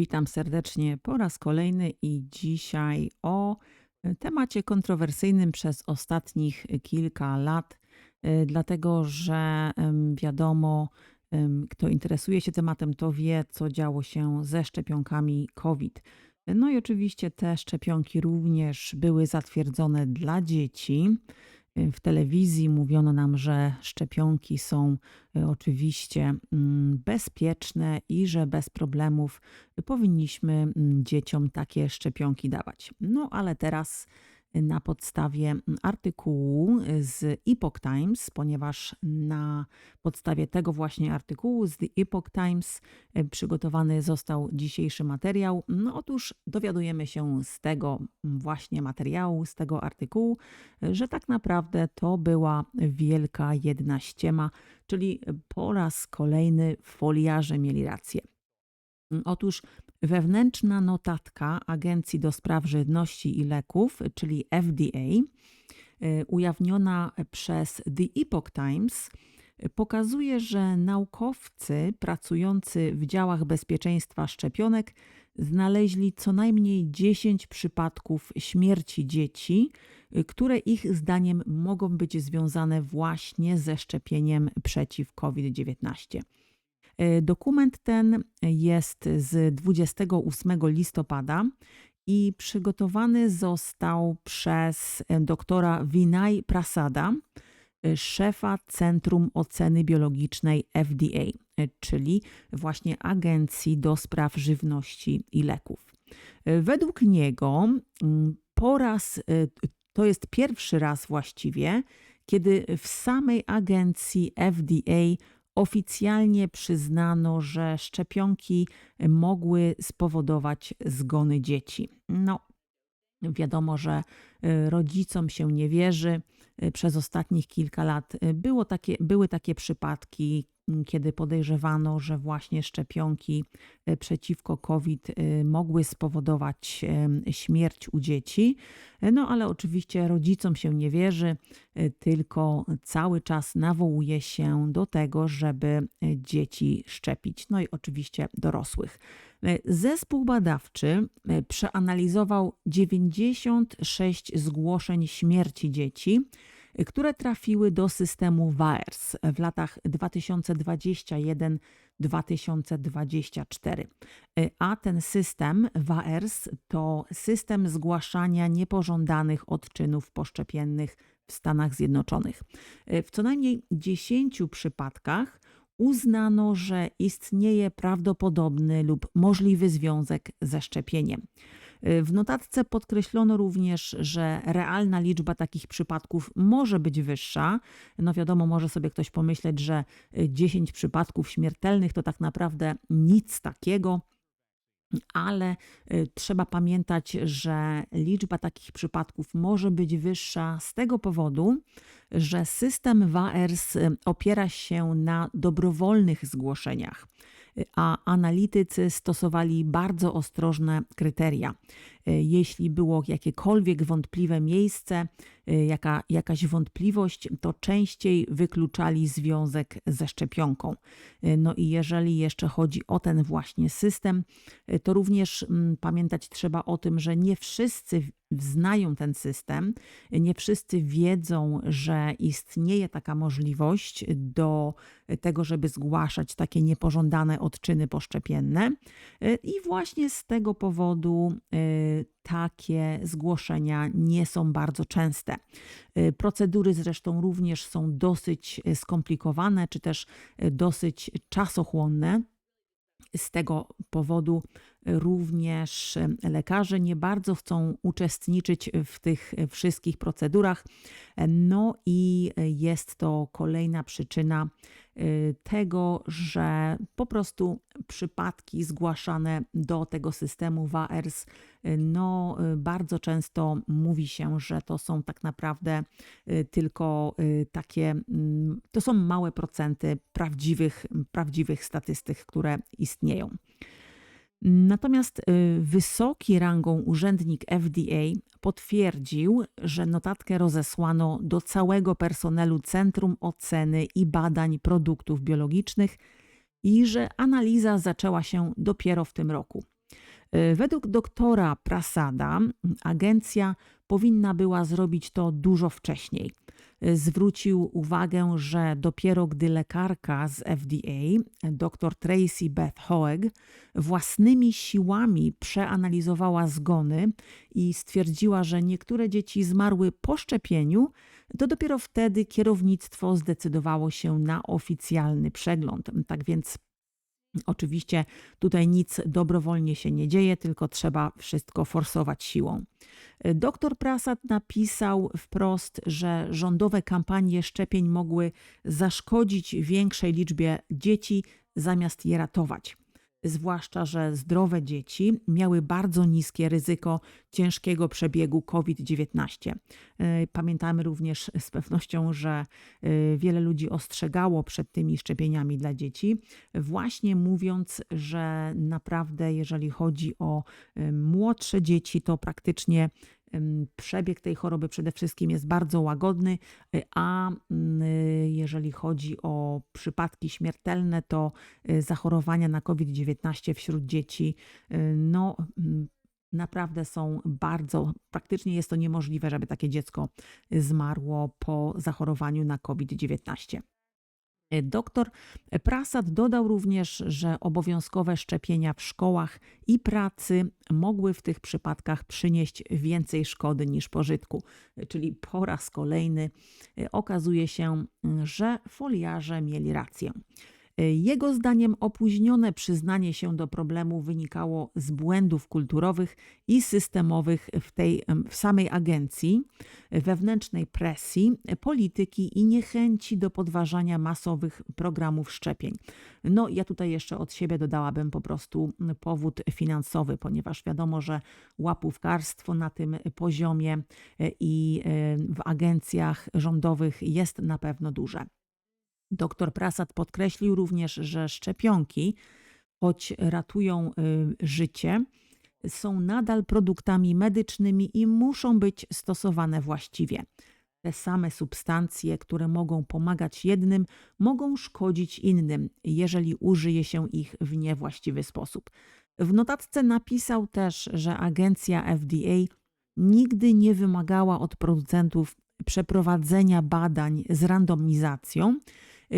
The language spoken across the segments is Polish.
Witam serdecznie po raz kolejny i dzisiaj o e, temacie kontrowersyjnym przez ostatnich kilka lat, e, dlatego że wiadomo, kto interesuje się tematem, to wie, co działo się ze szczepionkami COVID. No i oczywiście te szczepionki również były zatwierdzone dla dzieci. W telewizji mówiono nam, że szczepionki są y, oczywiście mm, bezpieczne i że bez problemów powinniśmy mm, dzieciom takie szczepionki dawać. No ale teraz na podstawie mm, artykułu y, z Epoch Times, ponieważ na podstawie tego właśnie artykułu z The Epoch Times y, przygotowany został dzisiejszy materiał. No otóż dowiadujemy się z tego mm, właśnie materiału, z tego artykułu, y, że tak naprawdę to była wielka jedna ściema, czyli po raz kolejny foliarze mieli rację. Mm, Otóż wewnętrzna notatka Agencji do Spraw Żywności i Leków, czyli FDA, y, ujawniona przez The Epoch Times, pokazuje, że naukowcy pracujący w działach bezpieczeństwa szczepionek znaleźli co najmniej 10 przypadków śmierci dzieci, y, które ich zdaniem mogą być związane właśnie ze szczepieniem przeciw COVID-19. E, Dokument ten jest z 28 listopada i przygotowany został przez e, doktora Vinay Prasada, e, szefa Centrum Oceny Biologicznej FDA, czyli właśnie Agencji do Spraw Żywności i Leków. Według niego po raz, to jest pierwszy raz właściwie, kiedy w samej agencji FDA oficjalnie przyznano, że szczepionki mogły spowodować zgony dzieci. No, wiadomo, że y, rodzicom się nie wierzy. Y, Przez ostatnich kilka lat y, było takie, były takie przypadki, m, kiedy podejrzewano, że właśnie szczepionki y, przeciwko COVID mogły spowodować śmierć u dzieci. No ale oczywiście rodzicom się nie wierzy, tylko cały czas nawołuje się do tego, żeby dzieci szczepić. No i oczywiście dorosłych. Y, Zespół badawczy y, przeanalizował 96 zgłoszeń śmierci dzieci, y, które trafiły do systemu WAERS w latach 2021-2024. Y, A ten system WAERS to system zgłaszania niepożądanych odczynów poszczepiennych w Stanach Zjednoczonych. W co najmniej 10 przypadkach uznano, że istnieje prawdopodobny lub możliwy związek ze szczepieniem. W notatce podkreślono również, że realna liczba takich przypadków może być wyższa. No wiadomo, może sobie ktoś pomyśleć, że y, 10 przypadków śmiertelnych to tak naprawdę nic takiego ale y, trzeba pamiętać, że liczba takich przypadków może być wyższa z tego powodu, że system WAERS y, opiera się na dobrowolnych zgłoszeniach, y, a analitycy stosowali bardzo ostrożne kryteria. Y, Jeśli było jakiekolwiek wątpliwe miejsce, y, jaka, jakaś wątpliwość, to częściej wykluczali związek ze szczepionką. Y, No i jeżeli jeszcze chodzi o ten właśnie system, to również mm, pamiętać trzeba o tym, że nie wszyscy znają ten system, nie wszyscy wiedzą, że istnieje taka możliwość do tego, żeby zgłaszać takie niepożądane odczyny poszczepienne. I właśnie z tego powodu takie zgłoszenia nie są bardzo częste. Y, Procedury zresztą również są dosyć y, skomplikowane, czy też y, dosyć czasochłonne. Z tego powodu również lekarze nie bardzo chcą uczestniczyć w tych wszystkich procedurach. No i jest to kolejna przyczyna tego, że po prostu przypadki zgłaszane do tego systemu WAERS, y, no y, bardzo często mówi się, że to są tak naprawdę y, tylko y, takie, mm, to są małe procenty prawdziwych, prawdziwych statystyk, które istnieją. Natomiast y, wysoki rangą urzędnik FDA potwierdził, że notatkę rozesłano do całego personelu Centrum Oceny i Badań Produktów Biologicznych i że analiza zaczęła się dopiero w tym roku. Y, Według doktora Prasada m, agencja powinna była zrobić to dużo wcześniej. Y, Zwrócił uwagę, że dopiero gdy lekarka z FDA, dr Tracy Beth Hoeg, własnymi siłami przeanalizowała zgony i stwierdziła, że niektóre dzieci zmarły po szczepieniu, to dopiero wtedy kierownictwo zdecydowało się na oficjalny przegląd. Tak więc Oczywiście tutaj nic dobrowolnie się nie dzieje, tylko trzeba wszystko forsować siłą. Doktor Prasad napisał wprost, że rządowe kampanie szczepień mogły zaszkodzić większej liczbie dzieci zamiast je ratować. Zwłaszcza, że zdrowe dzieci miały bardzo niskie ryzyko ciężkiego przebiegu COVID-19. E, Pamiętamy również z pewnością, że e, wiele ludzi ostrzegało przed tymi szczepieniami dla dzieci, właśnie mówiąc, że naprawdę, jeżeli chodzi o e, młodsze dzieci, to praktycznie przebieg tej choroby przede wszystkim jest bardzo łagodny, y, a mm, y, jeżeli chodzi o przypadki śmiertelne, to y, zachorowania na COVID-19 wśród dzieci, no mm, naprawdę są bardzo, praktycznie jest to niemożliwe, żeby takie dziecko zmarło po zachorowaniu na COVID-19. Doktor Prasad dodał również, że obowiązkowe szczepienia w szkołach i pracy mogły w tych przypadkach przynieść więcej szkody niż pożytku. Czyli po raz kolejny e, okazuje się, że foliarze mieli rację. E, Jego zdaniem opóźnione przyznanie się do problemu wynikało z błędów kulturowych i systemowych w tej w samej agencji, wewnętrznej presji, polityki i niechęci do podważania masowych programów szczepień. No, ja tutaj jeszcze od siebie dodałabym po prostu powód finansowy, ponieważ wiadomo, że łapówkarstwo na tym poziomie e, i e, w agencjach rządowych jest na pewno duże. Dr Prasad podkreślił również, że szczepionki, choć ratują y, życie, są nadal produktami medycznymi i muszą być stosowane właściwie. Te same substancje, które mogą pomagać jednym, mogą szkodzić innym, jeżeli użyje się ich w niewłaściwy sposób. W notatce napisał też, że agencja FDA nigdy nie wymagała od producentów przeprowadzenia badań z randomizacją,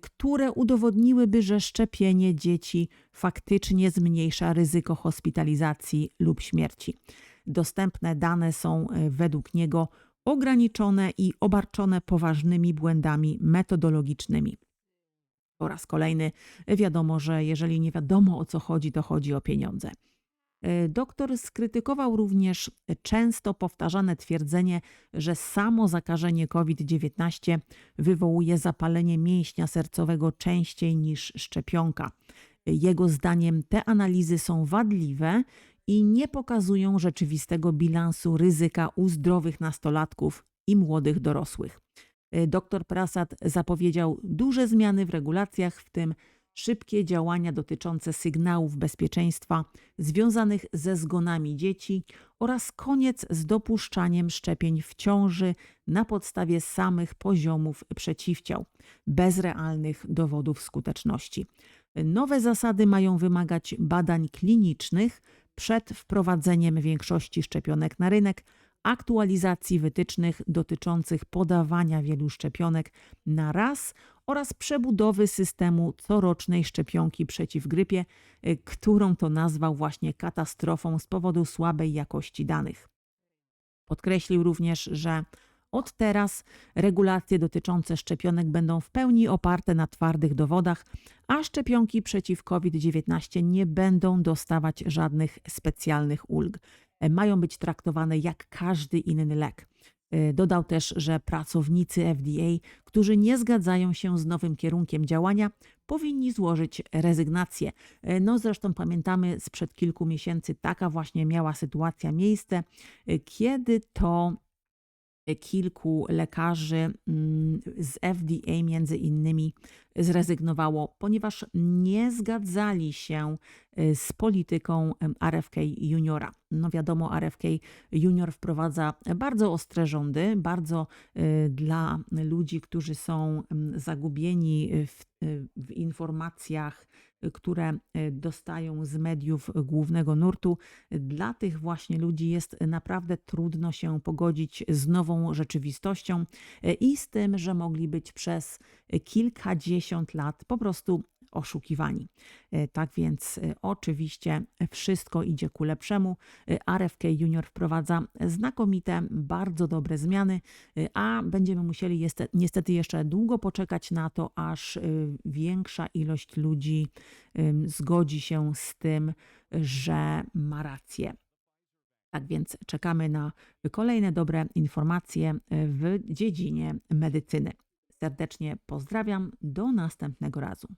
które udowodniłyby, że szczepienie dzieci faktycznie zmniejsza ryzyko hospitalizacji lub śmierci. Dostępne dane są y, według niego ograniczone i obarczone poważnymi błędami metodologicznymi. Po raz kolejny wiadomo, że jeżeli nie wiadomo o co chodzi, to chodzi o pieniądze. E, Doktor skrytykował również często powtarzane twierdzenie, że samo zakażenie COVID-19 wywołuje zapalenie mięśnia sercowego częściej niż szczepionka. Jego zdaniem te analizy są wadliwe i nie pokazują rzeczywistego bilansu ryzyka u zdrowych nastolatków i młodych dorosłych. E, Dr Prasad zapowiedział duże zmiany w regulacjach, w tym szybkie działania dotyczące sygnałów bezpieczeństwa związanych ze zgonami dzieci oraz koniec z dopuszczaniem szczepień w ciąży na podstawie samych poziomów przeciwciał, bez realnych dowodów skuteczności. Nowe zasady mają wymagać badań klinicznych przed wprowadzeniem większości szczepionek na rynek, aktualizacji wytycznych dotyczących podawania wielu szczepionek na raz oraz przebudowy systemu corocznej szczepionki przeciw grypie, y, którą to nazwał właśnie katastrofą z powodu słabej jakości danych. Podkreślił również, że od teraz regulacje dotyczące szczepionek będą w pełni oparte na twardych dowodach, a szczepionki przeciw COVID-19 nie będą dostawać żadnych specjalnych ulg. E, Mają być traktowane jak każdy inny lek. E, Dodał też, że pracownicy FDA, którzy nie zgadzają się z nowym kierunkiem działania, powinni złożyć rezygnację. E, No zresztą pamiętamy sprzed kilku miesięcy taka właśnie miała sytuacja miejsce, e, kiedy to kilku lekarzy mm, z FDA między innymi zrezygnowało, ponieważ nie zgadzali się y, z polityką RFK Juniora. No wiadomo, RFK Junior wprowadza bardzo ostre rządy, bardzo y, dla ludzi, którzy są zagubieni w, y, w informacjach które dostają z mediów głównego nurtu. Dla tych właśnie ludzi jest naprawdę trudno się pogodzić z nową rzeczywistością i z tym, że mogli być przez kilkadziesiąt lat po prostu oszukiwani. E, Tak więc e, oczywiście wszystko idzie ku lepszemu. E, RFK Junior wprowadza znakomite, bardzo dobre zmiany, a będziemy musieli niestety jeszcze długo poczekać na to, aż większa ilość ludzi zgodzi się z tym, że ma rację. Tak więc czekamy na kolejne dobre informacje w dziedzinie medycyny. Serdecznie pozdrawiam. Do następnego razu.